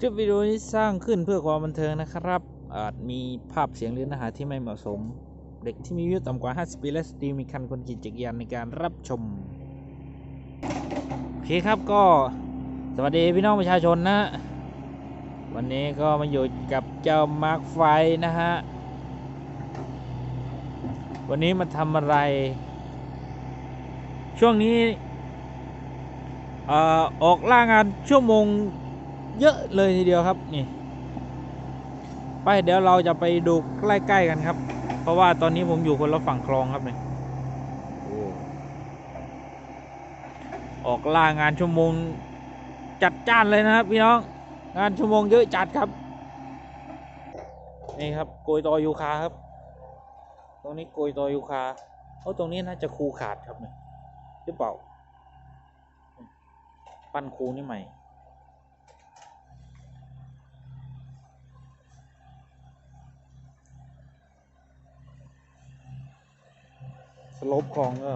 คลิปวิดีโอนี้สร้างขึ้นเพื่อความบันเทิงนะครับ อาจมีภาพเสียงหรือเนื้อหาที่ไม่เหมาะสม เด็กที่มีอายุต่ำกว่า 50 ปีและสตรีมีคันคนขีดจักรยานในการรับชม โอเคครับก็สวัสดีพี่น้องประชาชนนะ วันนี้ก็มาอยู่กับเจ้ามาร์คไฟนะฮะ วันนี้มาทำอะไร ช่วงนี้ออกล่างานชั่วโมง เยอะเลยทีเดียวครับนี่ไปเดี๋ยวเราจะไปดูใกล้ๆกันครับ เพราะว่าตอนนี้ผมอยู่คนละฝั่งคลองครับเนี่ยโอ้ออกล่างานชั่วโมงจัดจ้านเลยนะครับพี่น้อง งานชั่วโมงเยอะจัดครับนี่ครับโกยตอยูคาครับ ตรงนี้โกยตอยูคาโอ้ตรงนี้น่าจะคูขาดครับเนี่ยหรือเปล่า ปั้นคูนี่ใหม่ สลบของก็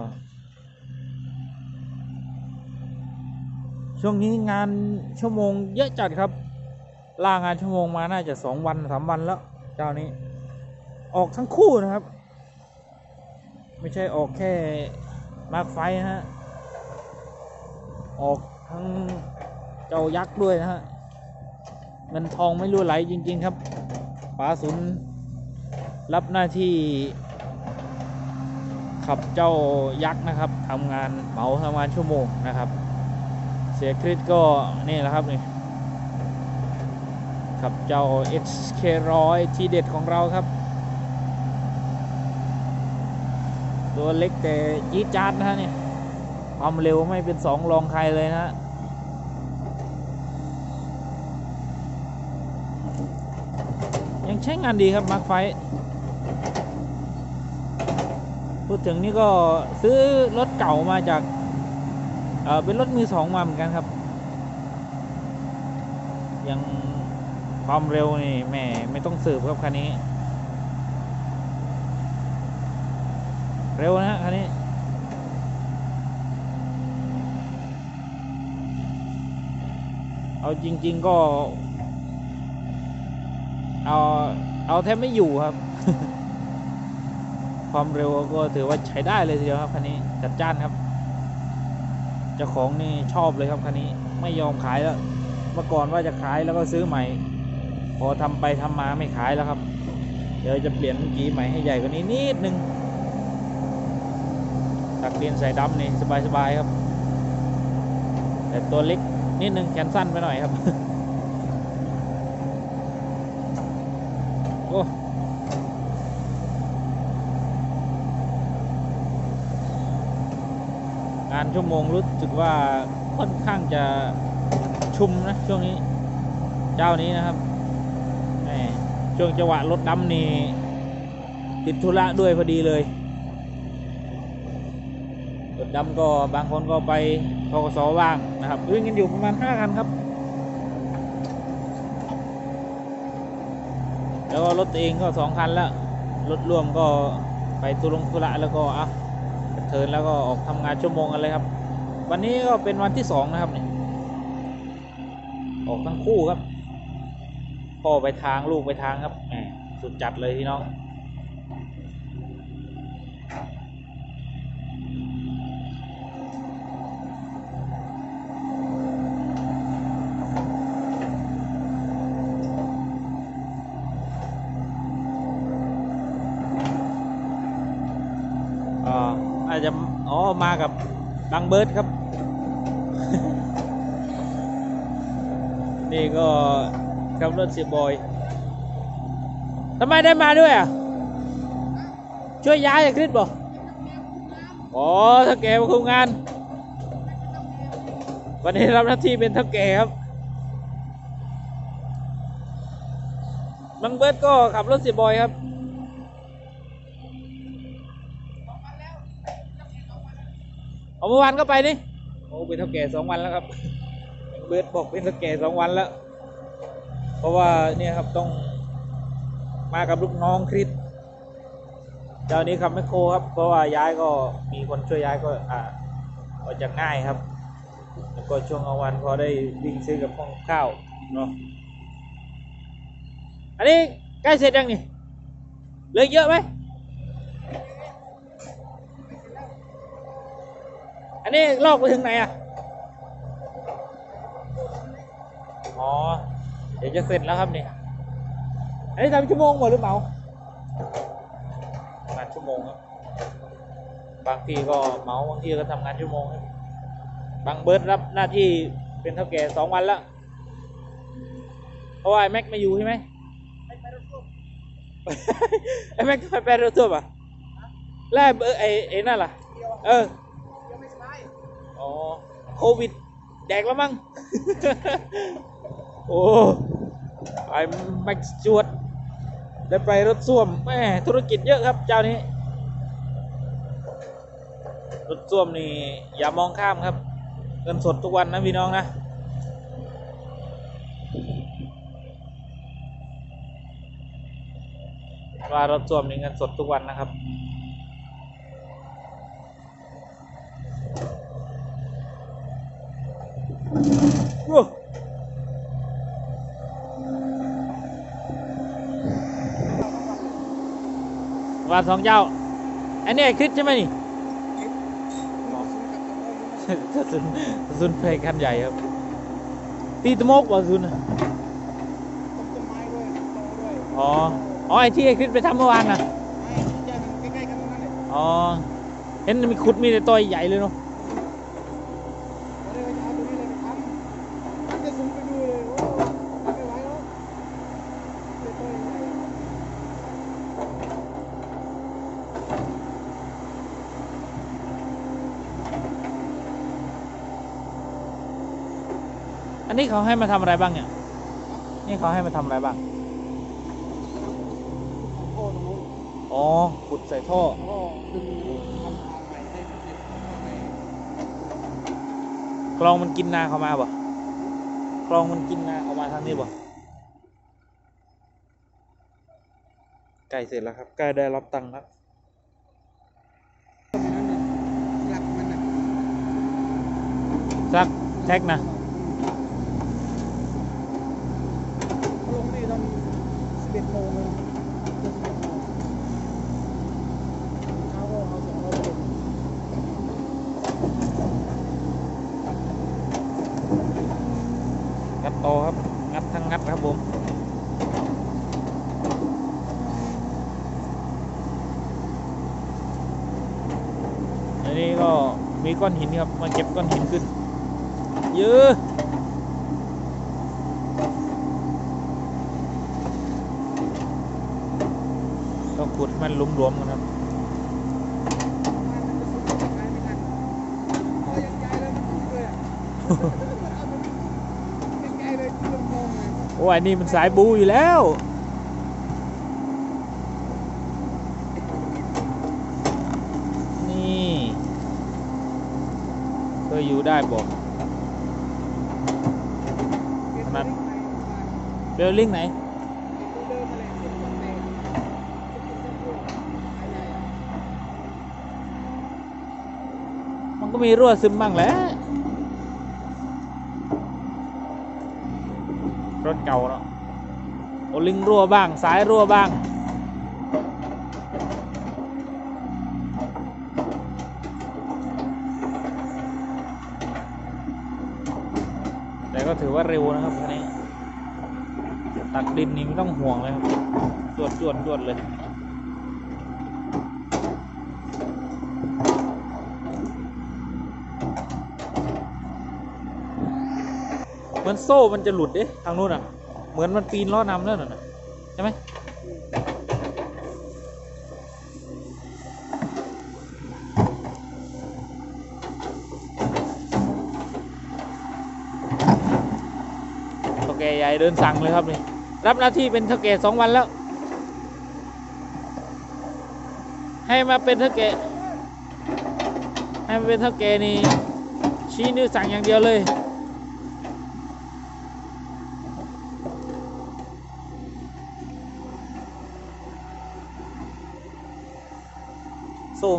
ช่วงนี้งานชั่วโมงเยอะจัดครับ ลางานชั่วโมงมาน่าจะสองวันสามวันแล้ว เจ้านี้ ออกทั้งคู่นะครับ ไม่ใช่ออกแค่มาร์กไฟนะฮะ ออกทั้งเจ้ายักษ์ด้วยนะฮะ เงินทองไม่รู้ไหลจริง ๆ ครับป๋าสุนรับหน้าที่ ขับเจ้ายักษ์นะครับทำงานเหมาทำงานชั่วโมงนะครับ เสียคริสก็นี่แหละครับนี่ขับเจ้า XK 100 ที่เด็ดของเราครับ ตัวเล็กแต่จี๊ดจ๊าดนะฮะเนี่ยความเร็วไม่เป็นสองรองใครเลยนะฮะยังใช้งานดีครับมาร์คไฟ พูดถึงนี่ก็ซื้อรถเก่ามาจากเออเป็นรถมือสองมาเหมือนกันครับ ยังความเร็วนี่แหม่ไม่ต้องสืบครับคันนี้ เร็วนะฮะคันนี้เอาจริง ๆก็ เอา เอาแทบไม่อยู่ครับ ความเร็วก็ถือว่าใช้ได้เลยทีเดียวครับคันนี้จัดจ้านครับเจ้าของนี่ชอบเลยครับคันนี้ไม่ยอมขายแล้ว เมื่อก่อนว่าจะขายแล้วก็ซื้อใหม่ พอทำไปทำมาไม่ขายแล้วครับ เดี๋ยวจะเปลี่ยนกีใหม่ให้ใหญ่กว่านี้นิดนึงตักเปลี่ยนใส่ดำนี่สบายๆครับ แต่ตัวเล็กนิดนึงแขนสั้นไปหน่อยครับ งานชั่วโมงรู้สึกว่าค่อนข้างจะชุมนะช่วงนี้ เจ้านี้นะครับช่วงจังหวะรถดำนี่ติดธุระด้วยพอดีเลยรถดำก็บางคนก็ไปทกสว่างนะครับวิ่งกันอยู่ประมาณห้าคันครับ แล้วก็รถตัวเองก็สองคันแล้วรถร่วมก็ไปตุลงธุระแล้วก็อะ เทิร์นแล้วก็ออกทำงานชั่วโมงกันเลยครับ วันนี้ก็เป็นวันที่สองนะครับเนี่ยออกทั้งคู่ครับพ่อไปทางลูกไปทางครับแหมสุดจัดเลยพี่น้อง อาจจะอ๋อมากับบังเบิร์ดครับ นี่ก็ขับรถเสียบอยทำไมได้มาด้วยอะ ช่วยย้ายอะคริสบอกอ๋อถ้าแกมาคุมงาน วันนี้รับหน้าที่เป็นท่าแก่ครับบังเบิร์ดก็ขับรถเสียบอยครับ เมื่อวานก็ไปนี่โอ้เป็นเท่าแก่สองวันแล้วครับ เบิร์ดบอกเป็นเท่าแก่สองวันแล้ว เพราะว่าเนี่ยครับต้องมากับลูกน้องคริสเจ้านี้ขับแมคโคครับ เพราะว่าย้ายก็มีคนช่วยย้ายก็อ่าก็จะง่ายครับ แล้วก็ช่วงกลางวันพอได้วิ่งซื้อกับข้าวข้าวเนาะอันนี้ใกล้เสร็จยังนี่เหลือเยอะไหม นนี้ลอกไปถึงไหนอะ อ๋อ เดี๋ยวจะเสร็จแล้วครับนี่ อันนี้ทำชั่วโมงหมดหรือเปล่าประมาณชั่วโมงครับ บางทีก็เหมาบางทีก็ทำงานชั่วโมงครับบางเบิร์ดรับหน้าที่เป็นเท่าแก่สองวันแล้ว เพราะว่าไอ้แม็กไม่อยู่ใช่ไหมไอ้แม็กไปแปลรถตู้ป่ะแล้วไอ้เบอร์ไอ้ไอ้นั่นล่ะ เออ อ๋อโควิด แดกแล้วมั้ง โอ้ไอ้แม็กซ์จวด ได้ไปรถส้วมแม่ธุรกิจเยอะครับเจ้านี้ รถส้วมนี่ อย่ามองข้ามครับ เงินสดทุกวันนะพี่น้องนะว่ารถส้วมนี่เงินสดทุกวันนะครับ วานสองเจ้า อันนี้ไอ้คริสใช่ไหมนี่กระสุนกระสุนเพลงคันใหญ่ครับ ตีตะโมกว่ากระสุนน่ะอ๋อ อ๋อไอ้ที่ไอ้คริสไปทำเมื่อวานน่ะอ๋อ เห็นมีขุดมีแต่ตัวใหญ่เลยเนาะ อันนี้เขาให้มาทำอะไรบ้างเนี่ย นี่เขาให้มาทำอะไรบ้าง อ๋อ ขุดใส่ท่อกลองมันกินนาเขามาบ่กลองมันกินนาเขามาทางนี้บ่ใกล้เสร็จแล้วครับใกล้ได้รับตังค์แล้วสักแท็กนะ ลงนี่ตอน สิบเอ็ดโมงเขาก็เอาสองร้อยเป็นงัดโตครับ งัดทั้งงัดครับผมอันนี้ก็มีก้อนหินครับ มาเก็บก้อนหินขึ้น เยอะ ก็ขุดให้ มันหลวมๆกันครับโอ้ยนี่มันสายบูอยู่แล้ว นี่เคยอยู่ได้บอกเบลลิงไหน ก็มีรั่วซึมบ้างแหละรถเก่าเนาะโอลิงรั่วบ้างสายรั่วบ้าง แต่ก็ถือว่าเร็วนะครับคันนี้ ตักดินนี่ไม่ต้องห่วงเลยครับจวดจวดจวดเลย มือนโซ่มันจะหลุดเด้ทางนู้นอะ เหมือนมันปีนล้อนำแล้วน่ะใช่ไหมเท่าแก่ใหญ่เดินสั่งเลยครับนี่ รับหน้าที่เป็นเท่าแก่สองวันแล้ว ให้มาเป็นเท่าแก่ให้มาเป็นเท่าแก่นี่ชี้นิ้วสั่งอย่างเดียวเลย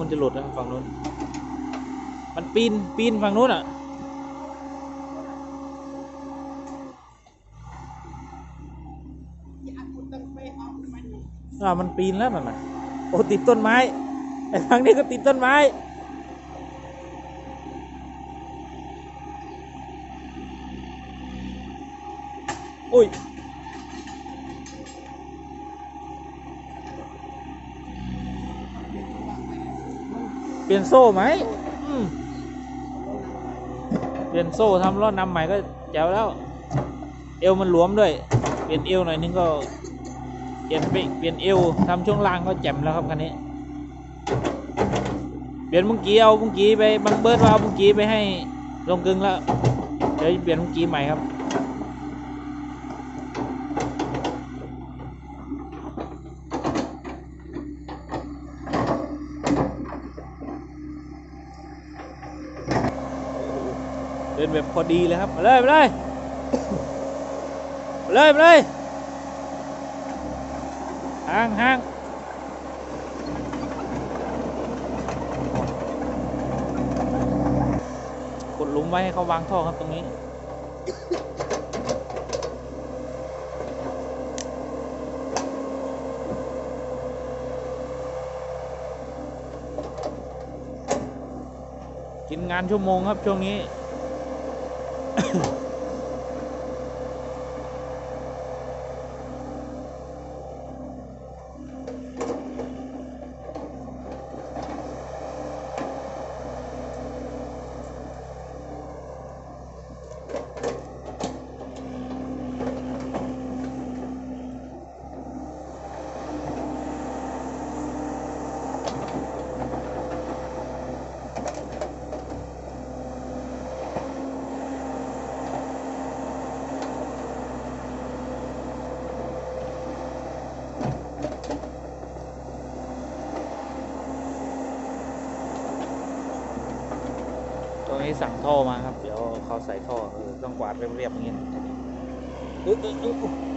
มันจะหลุดนะฝั่งนู้น มันปีนปีนฝั่งนู้นอะ อ่ามันปีนแล้วน่ะนโอ้ติดต้นไม้ไอ้ทางนี้ก็ติดต้นไม้อุ้ย ลี่ยนโซ่ไหมเปลี่ยนโซ่ทำล้อนำใหม่ก็แจ๋วแล้ว เอวมันหลวมด้วย เปลี่ยนเอวหน่อยนึงก็ เปลี่ยนไปเปลี่ยนเอวทำช่วงล่างก็แจ่มแล้วครับคันนี้ เปลี่ยนมุ้งกี้เอามุ้งกี้ไปบังเบิร์ดว่าเอามุ้งกี้ไปให้ลงกึงแล้วเดี๋ยวเปลี่ยนมุ้งกี้ใหม่ครับ ดินแบบพอดีเลยครับมาเลยมาเลยมาเลยมาเลยห่างห่างกดหลุมไว้ให้เขาวางท่อครับตรงนี้กินงานชั่วโมงครับช่วงนี้ นี้สั่งท่อมาครับ เดี๋ยวเขาใส่ท่อเออต้องกวาดเรียบๆอย่างนี้นะเออ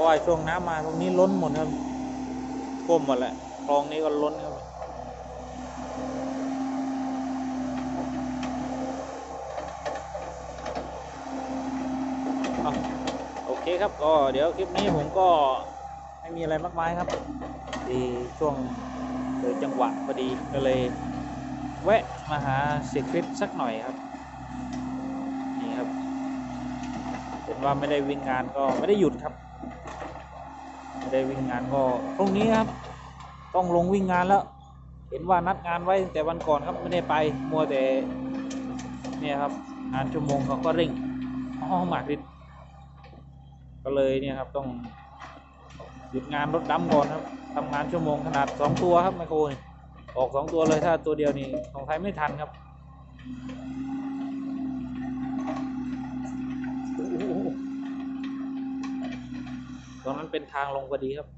ราะว่าช่วงน้ำมาตรงนี้ล้นหมดครับท่วมหมดแหละคลองนี้ก็ล้นครับอโอเคครับก็เดี๋ยวคลิปนี้ผมก็ไม่มีอะไรมากมายครับที่ช่วงเกิดจังหวะพอดีก็เลยแวะมาหาเสียคลิปสักหน่อยครับนี่ครับเห็นว่าไม่ได้วิ่งงานก็ไม่ได้หยุดครับ ได้วิ่งงานก็พรุ่งนี้ครับ ต้องลงวิ่งงานแล้ว เห็นว่านัดงานไว้ตั้งแต่วันก่อนครับไม่ได้ไปมัวแต่เนี่ยครับงานชั่วโมงเขาก็เร่งอ๋อหมากริดก็เลยเนี่ยครับต้องหยุดงานรถดำก่อนครับทำงานชั่วโมงขนาดสองตัวครับไมโครนี่ออกสองตัวเลยถ้าตัวเดียวนี่ของไทยไม่ทันครับ รงนั้นเป็นทางลงพอดีครับ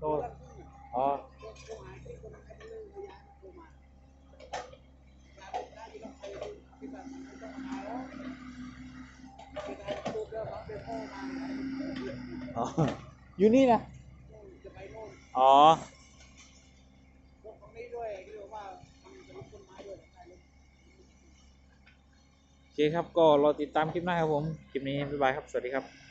โอ้อ๋ออ๋ออยู่นี่นะ อ๋อโอ เคครับก็รอติดตามคลิปหน้าครับผม คลิปนี้บ๊ายบายครับ สวัสดีครับ